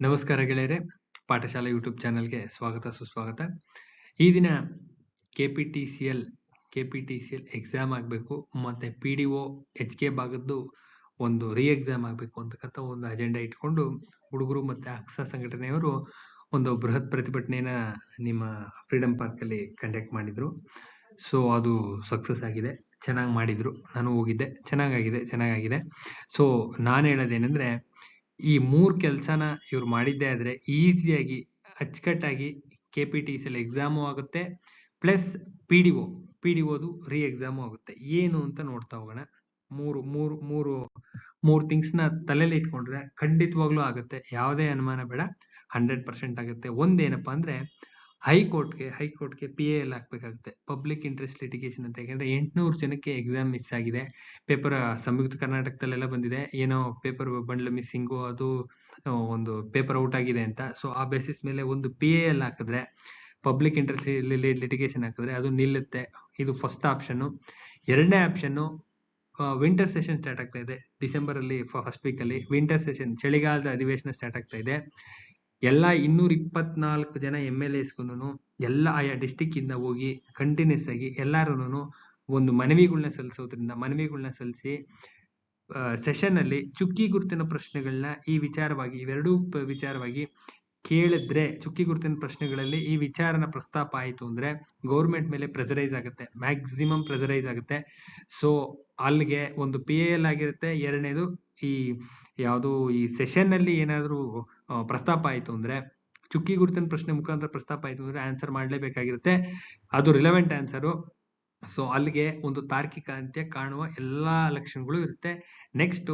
ನಮಸ್ಕಾರ ಗೆಳೆಯರೆ, ಪಾಠಶಾಲೆ ಯೂಟ್ಯೂಬ್ ಚಾನಲ್ಗೆ ಸ್ವಾಗತ, ಸುಸ್ವಾಗತ. ಈ ದಿನ K P T C L K P T C L exam ಆಗಬೇಕು, ಮತ್ತು P D O H K ಭಾಗದ್ದು ಒಂದು ರೀ ಎಕ್ಸಾಮ್ ಆಗಬೇಕು ಅಂತಕ್ಕಂಥ ಒಂದು ಅಜೆಂಡಾ ಇಟ್ಕೊಂಡು ಹುಡುಗರು ಮತ್ತು ಅಕ್ಸ ಸಂಘಟನೆಯವರು ಒಂದು ಬೃಹತ್ ಪ್ರತಿಭಟನೆಯನ್ನು ನಿಮ್ಮ ಫ್ರೀಡಮ್ ಪಾರ್ಕಲ್ಲಿ ಕಂಡಕ್ಟ್ ಮಾಡಿದರು. ಸೊ ಅದು ಸಕ್ಸಸ್ ಆಗಿದೆ. ಚೆನ್ನಾಗಿ ಮಾಡಿದರು. ನಾನು ಹೋಗಿದ್ದೆ. ಚೆನ್ನಾಗಾಗಿದೆ. ಚೆನ್ನಾಗಾಗಿದೆ. ಸೊ ನಾನು ಹೇಳೋದೇನೆಂದರೆ ಈ ಮೂರು ಕೆಲಸನ ಇವ್ರು ಮಾಡಿದ್ದೇ ಆದರೆ ಈಸಿಯಾಗಿ ಅಚ್ಚುಕಟ್ಟಾಗಿ K P T C exam ಆಗುತ್ತೆ plus P D O P D ಒದು re exam ಆಗುತ್ತೆ. ಏನು ಅಂತ ನೋಡ್ತಾ ಹೋಗೋಣ. ಮೂರು ಮೂರು ಮೂರು ಮೂರು ಥಿಂಗ್ಸ್ನ ತಲೆಯಲ್ಲಿ ಇಟ್ಕೊಂಡ್ರೆ ಖಂಡಿತವಾಗ್ಲೂ ಆಗುತ್ತೆ. ಯಾವುದೇ ಅನುಮಾನ ಬೇಡ ಹಂಡ್ರೆಡ್ ಪರ್ಸೆಂಟ್ ಆಗುತ್ತೆ. ಒಂದೇನಪ್ಪ ಅಂದರೆ ಹೈಕೋರ್ಟ್ಗೆ ಹೈಕೋರ್ಟ್ಗೆ ಪಿ ಎಲ್ ಹಾಕ್ಬೇಕಾಗುತ್ತೆ. ಪಬ್ಲಿಕ್ ಇಂಟ್ರೆಸ್ಟ್ ಲಿಟಿಗೇಷನ್ ಅಂತ. ಯಾಕಂದ್ರೆ ಎಂಟುನೂರು ಜನಕ್ಕೆ ಎಕ್ಸಾಮ್ ಮಿಸ್ ಆಗಿದೆ. ಪೇಪರ್ ಸಂಯುಕ್ತ ಕರ್ನಾಟಕದಲ್ಲೆಲ್ಲ ಬಂದಿದೆ. ಏನೋ ಪೇಪರ್ ಬಂಡ್ಲ್ ಮಿಸ್ಸಿಂಗು ಅದು ಒಂದು ಪೇಪರ್ ಔಟ್ ಆಗಿದೆ ಅಂತ. ಸೊ ಆ ಬೇಸಿಸ್ ಮೇಲೆ ಒಂದು ಪಿ ಎಲ್ ಹಾಕಿದ್ರೆ ಪಬ್ಲಿಕ್ ಇಂಟ್ರೆಸ್ಟ್ ಲಿಟಿಗೇಷನ್ ಹಾಕಿದ್ರೆ ಅದು ನಿಲ್ಲುತ್ತೆ. ಇದು ಫಸ್ಟ್ ಆಪ್ಷನ್. ಎರಡನೇ ಆಪ್ಷನ್ನು ವಿಂಟರ್ ಸೆಷನ್ ಸ್ಟಾರ್ಟ್ ಆಗ್ತಾ ಇದೆ. ಡಿಸೆಂಬರ್ ಅಲ್ಲಿ ಫಸ್ಟ್ ವೀಕ್ ಅಲ್ಲಿ ವಿಂಟರ್ ಸೆಷನ್ ಚಳಿಗಾಲದ ಅಧಿವೇಶನ ಸ್ಟಾರ್ಟ್ ಆಗ್ತಾ ಇದೆ. ಎಲ್ಲ ಇನ್ನೂರ ಇಪ್ಪತ್ನಾಲ್ಕು ಜನ ಎಂ ಎಲ್ ಎಸ್ಗೂ ಎಲ್ಲ ಆಯಾ ಡಿಸ್ಟಿಕ್ಕಿಂದ ಹೋಗಿ ಕಂಟಿನ್ಯೂಸ್ ಆಗಿ ಎಲ್ಲರೂ ಒಂದು ಮನವಿಗಳನ್ನ ಸಲ್ಲಿಸೋದ್ರಿಂದ ಮನವಿಗಳನ್ನ ಸಲ್ಲಿಸಿ ಸೆಷನ್ ಅಲ್ಲಿ ಚುಕ್ಕಿ ಗುರುತಿನ ಪ್ರಶ್ನೆಗಳನ್ನ ಈ ವಿಚಾರವಾಗಿ, ಇವೆರಡೂ ವಿಚಾರವಾಗಿ ಕೇಳಿದ್ರೆ ಚುಕ್ಕಿ ಗುರುತಿನ ಪ್ರಶ್ನೆಗಳಲ್ಲಿ ಈ ವಿಚಾರನ ಪ್ರಸ್ತಾಪ ಆಯಿತು ಅಂದ್ರೆ ಗೌರ್ಮೆಂಟ್ ಮೇಲೆ ಪ್ರೆಸರೈಸ್ ಆಗುತ್ತೆ ಮ್ಯಾಕ್ಸಿಮಮ್ ಪ್ರೆಸರೈಸ್ ಆಗುತ್ತೆ. ಸೊ ಅಲ್ಲಿಗೆ ಒಂದು ಪಿ ಎಲ್ ಆಗಿರುತ್ತೆ, ಎರಡನೇದು ಈ ಯಾವುದು ಈ ಸೆಷನ್ ಅಲ್ಲಿ ಏನಾದರೂ ಪ್ರಸ್ತಾಪ ಆಯಿತು ಅಂದ್ರೆ, ಚುಕ್ಕಿ ಗುರುತಿನ ಪ್ರಶ್ನೆ ಮುಖಾಂತರ ಪ್ರಸ್ತಾಪ ಆಯಿತು ಅಂದ್ರೆ ಆನ್ಸರ್ ಮಾಡಲೇಬೇಕಾಗಿರುತ್ತೆ. ಅದು ರಿಲೆವೆಂಟ್ ಆನ್ಸರು ಸೊ ಅಲ್ಲಿಗೆ ಒಂದು ತಾರ್ಕಿಕ ಅಂತ್ಯ ಕಾಣುವ ಎಲ್ಲ ಲಕ್ಷಣಗಳು ಇರುತ್ತೆ. ನೆಕ್ಸ್ಟ್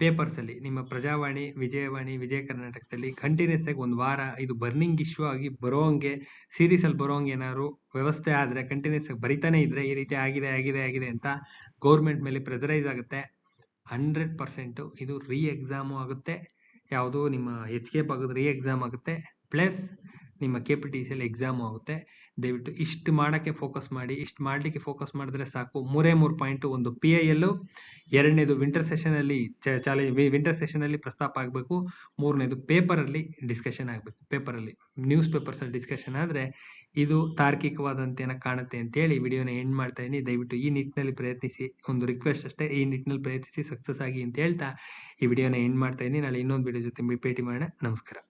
ಪೇಪರ್ಸ್ ಅಲ್ಲಿ ನಿಮ್ಮ ಪ್ರಜಾವಾಣಿ, ವಿಜಯವಾಣಿ, ವಿಜಯ ಕರ್ನಾಟಕದಲ್ಲಿ ಕಂಟಿನ್ಯೂಸ್ ಆಗಿ ಒಂದು ವಾರ ಇದು ಬರ್ನಿಂಗ್ ಇಶ್ಯೂ ಆಗಿ ಬರೋಂಗೆ ಸೀರೀಸ್ ಅಲ್ಲಿ ಬರೋಂಗೆ ಏನಾದ್ರು ವ್ಯವಸ್ಥೆ ಆದರೆ ಕಂಟಿನ್ಯೂಸ್ ಆಗಿ ಬರಿತಾನೆ ಇದ್ರೆ ಈ ರೀತಿ ಆಗಿದೆ ಆಗಿದೆ ಆಗಿದೆ ಅಂತ ಗೌರ್ಮೆಂಟ್ ಮೇಲೆ ಪ್ರೆಸರೈಸ್ ಆಗುತ್ತೆ. ಹಂಡ್ರೆಡ್ ಪರ್ಸೆಂಟ್ ಇದು ರೀ ಎಕ್ಸಾಮು ಆಗುತ್ತೆ. ಯಾವುದು ನಿಮ್ಮ ಎಚ್ ಕೆ ಭಾಗದ ರೀ ಎಕ್ಸಾಮ್ ಆಗುತ್ತೆ. ಪ್ಲಸ್ ನಿಮ್ಮ K P T C L exam ಆಗುತ್ತೆ. ದಯವಿಟ್ಟು ಇಷ್ಟು ಮಾಡೋಕ್ಕೆ ಫೋಕಸ್ ಮಾಡಿ, ಇಷ್ಟು ಮಾಡಲಿಕ್ಕೆ ಫೋಕಸ್ ಮಾಡಿದ್ರೆ ಸಾಕು. ಮೂರೇ ಮೂರು ಪಾಯಿಂಟ್ ಒಂದು ಪಿ ಐ ಎಲ್ಲು ಎರಡನೇದು ವಿಂಟರ್ ಸೆಷನ್ ಅಲ್ಲಿ ಚಾಲೆಂಜ್ ವಿಂಟರ್ ಸೆಷನ್ ಅಲ್ಲಿ ಪ್ರಸ್ತಾಪ ಆಗಬೇಕು. ಮೂರನೇದು ಪೇಪರ್ ಅಲ್ಲಿ ಡಿಸ್ಕಷನ್ ಆಗಬೇಕು. ಪೇಪರ್ ಅಲ್ಲಿ ನ್ಯೂಸ್ ಪೇಪರ್ಸ್ ಅಲ್ಲಿ ಡಿಸ್ಕಷನ್ ಆದ್ರೆ ಇದು ತಾರ್ಕಿಕವಾದಂತೇನ ಕಾಣುತ್ತೆ ಅಂತ ಹೇಳಿ ವಿಡಿಯೋನ ಎಂಡ್ ಮಾಡ್ತಾ ಇದೀನಿ. ದಯವಿಟ್ಟು ಈ ನಿಟ್ಟಿನಲ್ಲಿ ಪ್ರಯತ್ನಿಸಿ, ಒಂದು ರಿಕ್ವೆಸ್ಟ್ ಅಷ್ಟೇ, ಈ ನಿಟ್ಟಿನಲ್ಲಿ ಪ್ರಯತ್ನಿಸಿ ಸಕ್ಸಸ್ ಆಗಿ ಅಂತ ಹೇಳ್ತಾ ಈ ವಿಡಿಯೋನ ಎಂಡ್ ಮಾಡ್ತಾ ಇದ್ದೀನಿ ನಾಳೆ ಇನ್ನೊಂದು ವಿಡಿಯೋ ಜೊತೆ ಭೇಟಿ ಮಾಡೋಣ. ನಮಸ್ಕಾರ.